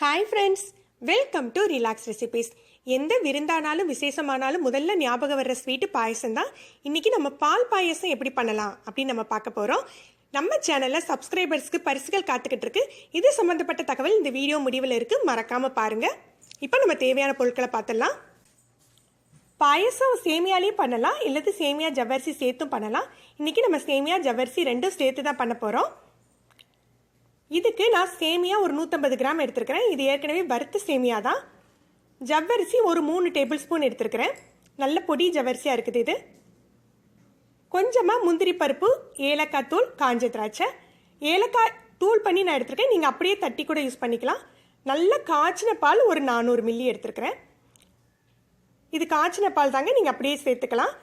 Hi friends welcome to relax recipes எந்த விருந்தானாலும் விசேஷமானாலும் முதல்ல ஞாபகம் வர்ற ஸ்வீட்டு பாயசம் தான். இன்னைக்கு நம்ம பால் பாயசம் எப்படி பண்ணலாம் அப்படின்னு நம்ம பார்க்க போகிறோம் நம்ம சேனலில் சப்ஸ்கிரைபர்ஸ்க்கு பரிசுகள் காத்துக்கிட்டு இருக்கு. இது சம்மந்தப்பட்ட தகவல் இந்த வீடியோ முடிவில் இருக்கு. மறக்காமல் பாருங்கள் இப்போ நம்ம தேவையான பொருட்களை பார்த்துடலாம். பாயசம் சேமியாலையும் பண்ணலாம். இல்லது சேமியா ஜவ்வரிசி சேர்த்தும் பண்ணலாம். இன்றைக்கி நம்ம சேமியா ஜவ்வரிசி ரெண்டும் சேர்த்து தான் பண்ண போகிறோம் இதுக்கு நான் சேமியா ஒரு நூற்றம்பது கிராம் எடுத்துருக்கிறேன். இது ஏற்கனவே வறுத்த சேமியா தான். ஜவ்வரிசி ஒரு மூணு டேபிள் ஸ்பூன் எடுத்துருக்கிறேன். நல்ல பொடி ஜவ்வரிசியாக இருக்குது இது. கொஞ்சமாக முந்திரி பருப்பு ஏலக்காய் தூள் காஞ்ச திராட்சை. ஏலக்காய் தூள் பண்ணி நான் எடுத்திருக்கேன். நீங்கள் அப்படியே தட்டி கூட யூஸ் பண்ணிக்கலாம். நல்ல காய்ச்சின பால் ஒரு நானூறு மில்லி எடுத்துருக்கிறேன். இது காய்ச்சின பால் தாங்க. நீங்கள் அப்படியே சேர்த்துக்கலாம்.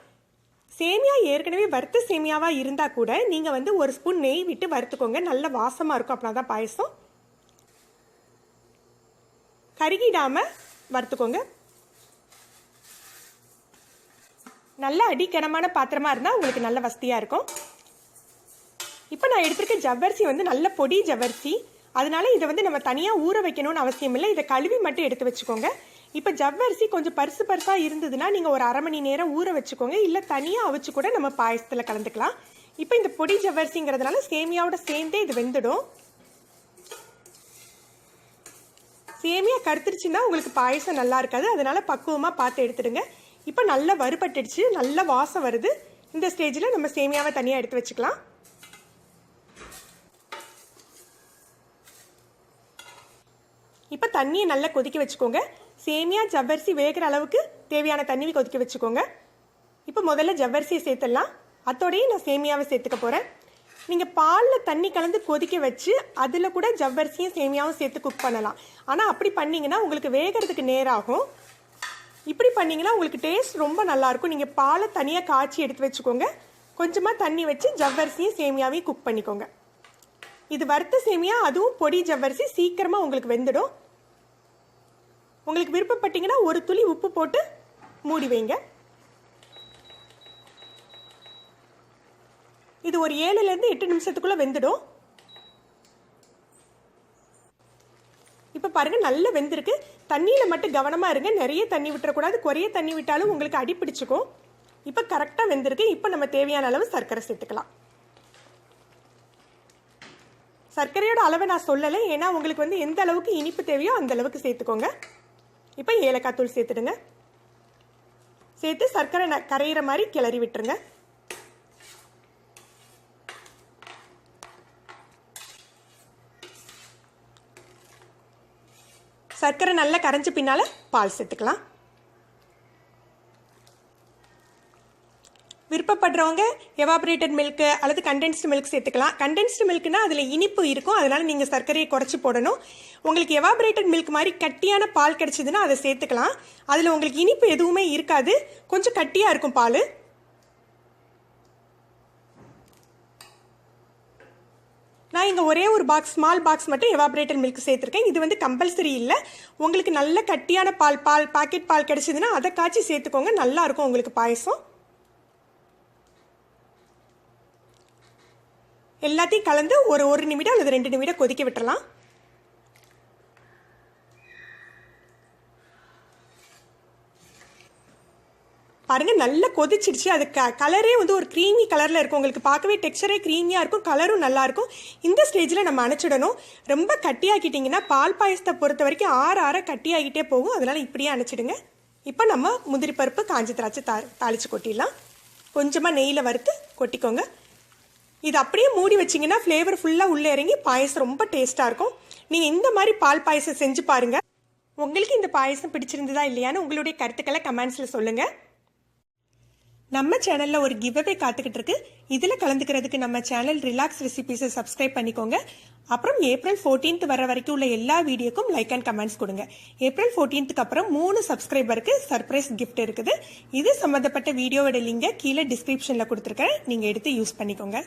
சேமியா ஏற்கனவே வறுத்த சேமியாவாக இருந்தால் கூட நீங்கள் வந்து ஒரு ஸ்பூன் நெய் விட்டு வறுத்துக்கோங்க. நல்ல வாசமாக இருக்கும். அப்படின்னா தான் பாயசம். கருகிடாமல் வறுத்துக்கோங்க. நல்ல அடிக்கனமான பாத்திரமாக இருந்தால் உங்களுக்கு நல்ல வசதியாக இருக்கும். இப்போ நான் எடுத்திருக்க ஜவ்வரிசி வந்து நல்ல பொடி ஜவ்வரிசி. அதனால இதை வந்து நம்ம தனியாக ஊற வைக்கணும்னு அவசியம் இல்லை. இதை கழுவி மட்டும் எடுத்து வச்சுக்கோங்க. இப்போ ஜவ்வரிசி கொஞ்சம் பருசு பருசாக இருந்ததுன்னா நீங்கள் ஒரு அரை மணி நேரம் ஊற வச்சுக்கோங்க. இல்லை தனியாக அவிச்சு கூட நம்ம பாயசத்தில் கலந்துக்கலாம். இப்போ இந்த பொடி ஜவ்வரிசிங்கிறதுனால சேமியாவோட சேர்ந்தே இது வெந்துடும். சேமியா கருத்துருச்சுன்னா உங்களுக்கு பாயசம் நல்லா இருக்காது. அதனால பக்குவமாக பார்த்து எடுத்துடுங்க. இப்போ நல்லா வறுபட்டுடுச்சு. நல்ல வாசம் வருது. இந்த ஸ்டேஜில் நம்ம சேமியாவை தனியாக எடுத்து வச்சுக்கலாம். இப்போ தண்ணியை நல்லா கொதிக்க வச்சுக்கோங்க. சேமியா ஜவ்வரிசி வேகிற அளவுக்கு தேவையான தண்ணி கொதிக்க வச்சுக்கோங்க. இப்போ முதல்ல ஜவ்வரிசியை சேர்த்துடலாம். அத்தோடையும் நான் சேமியாவை சேர்த்துக்க போகிறேன் நீங்கள் பாலில் தண்ணி கலந்து கொதிக்க வச்சு அதில் கூட ஜவ்வரிசியும் சேமியாவும் சேர்த்து குக் பண்ணலாம். ஆனால் அப்படி பண்ணிங்கன்னா உங்களுக்கு வேகிறதுக்கு நேராகும். இப்படி பண்ணிங்கன்னா உங்களுக்கு டேஸ்ட் ரொம்ப நல்லாயிருக்கும். நீங்கள் பாலை தனியாக காய்ச்சி எடுத்து வச்சுக்கோங்க. கொஞ்சமாக தண்ணி வச்சு ஜவ்வரிசியும் சேமியாவையும் குக் பண்ணிக்கோங்க. இது வறுத்த சேமியா அதுவும் பொடி ஜவ்வரிசி சீக்கிரமாக உங்களுக்கு வெந்துடும். உங்களுக்கு விருப்பப்பட்டீங்கன்னா ஒரு துளி உப்பு போட்டு மூடி வைங்க. இது ஒரு ஏழுலேருந்து எட்டு நிமிஷத்துக்குள்ளே வெந்துடும். இப்போ பாருங்க நல்லா வெந்திருக்கு. தண்ணியில் மட்டும் கவனமாக இருங்க. நிறைய தண்ணி விட்டுறக்கூடாது. குறைய தண்ணி விட்டாலும் உங்களுக்கு அடி பிடிச்சிக்கும். இப்போ கரெக்டாக வெந்திருக்கு. இப்போ நம்ம தேவையான அளவு சர்க்கரை சேர்த்துக்கலாம். சர்க்கரையோட அளவை நான் சொல்லலை. ஏன்னா உங்களுக்கு வந்து எந்த அளவுக்கு இனிப்பு தேவையோ அந்த அளவுக்கு சேர்த்துக்கோங்க. இப்போ ஏலக்காய் தூள் சேர்த்துடுங்க. சேர்த்து சர்க்கரை ந- கரையிற மாதிரி கிளறி விட்டுருங்க. சர்க்கரை நல்லா கரைஞ்ச பின்னால் பால் சேர்த்துக்கலாம். விருப்பப்படுறவங்க எவாபரேட்டட் மில்க்கு அல்லது கண்டென்ஸ்டு மில்க் சேர்த்துக்கலாம். கண்டென்ஸ்டு மில்க்னா அதில் இனிப்பு இருக்கும். அதனால் நீங்கள் சர்க்கரையை குறைச்சி போடணும். உங்களுக்கு எவாபரேட்டட் மில்க் மாதிரி கட்டியான பால் கிடச்சிதுன்னா அதை சேர்த்துக்கலாம். அதில் உங்களுக்கு இனிப்பு எதுவுமே இருக்காது. கொஞ்சம் கட்டியாக இருக்கும் பால். நான் இங்கே ஒரே ஒரு பாக்ஸ் ஸ்மால் பாக்ஸ் மட்டும் எவாபரேட்டட் மில்க் சேர்த்துருக்கேன். இது வந்து கம்பல்சரி இல்லை. உங்களுக்கு நல்ல கட்டியான பால் பால் பாக்கெட் பால் கிடச்சிதுன்னா அதை காய்ச்சி சேர்த்துக்கோங்க. நல்லாயிருக்கும் உங்களுக்கு பாயசம். எல்லாத்தையும் கலந்து ஒரு ஒரு நிமிடம் அல்லது ரெண்டு நிமிடம் கொதிக்க விட்டுறலாம். பாருங்க நல்லா கொதிச்சிடுச்சு அது க கலரே வந்து ஒரு க்ரீமி கலரில் இருக்கும். உங்களுக்கு பார்க்கவே டெக்ஸ்சரே க்ரீமியாக இருக்கும் கலரும் நல்லாயிருக்கும் இந்த ஸ்டேஜில் நம்ம அணைச்சிடணும். ரொம்ப கட்டியாக்கிட்டிங்கன்னா பால் பாயசத்தை பொறுத்த வரைக்கும் ஆற ஆற கட்டியாகிட்டே போகும். அதனால் இப்படியே அணைச்சிடுங்க. இப்போ நம்ம முந்திரி பருப்பு காஞ்சி திராட்சை தா தாளித்து கொட்டிடலாம். கொஞ்சமாக நெய்யில் வறுத்து கொட்டிக்கோங்க. இது அப்படியே மூடி வச்சிங்கன்னா ஃப்ளேவர் ஃபுல்லாக உள்ளே இறங்கி பாயசம் ரொம்ப டேஸ்ட்டாக இருக்கும். நீங்கள் இந்த மாதிரி பால் பாயசம் செஞ்சு பாருங்கள் உங்களுக்கு இந்த பாயசம் பிடிச்சிருந்ததா இல்லையான்னு உங்களுடைய கருத்துக்களை கமெண்ட்ஸில் சொல்லுங்கள் நம்ம சேனலில் ஒரு கிவ்அவே காத்துக்கிட்டு இருக்கு. இதில் கலந்துக்கிறதுக்கு நம்ம சேனல் ரிலாக்ஸ் ரெசிபிஸை சப்ஸ்கிரைப் பண்ணிக்கோங்க. அப்புறம் ஏப்ரல் 14th வர வரைக்கும் உள்ள எல்லா வீடியோக்கும் லைக் அண்ட் கமெண்ட்ஸ் கொடுங்க. ஏப்ரல் 14th அப்புறம் மூணு சப்ஸ்கிரைபருக்கு சர்ப்ரைஸ் கிஃப்ட் இருக்குது. இது சம்மந்தப்பட்ட வீடியோவோட லிங்கை கீழே டிஸ்கிரிப்ஷனில் கொடுத்துருக்கேன் நீங்கள் எடுத்து யூஸ் பண்ணிக்கோங்க.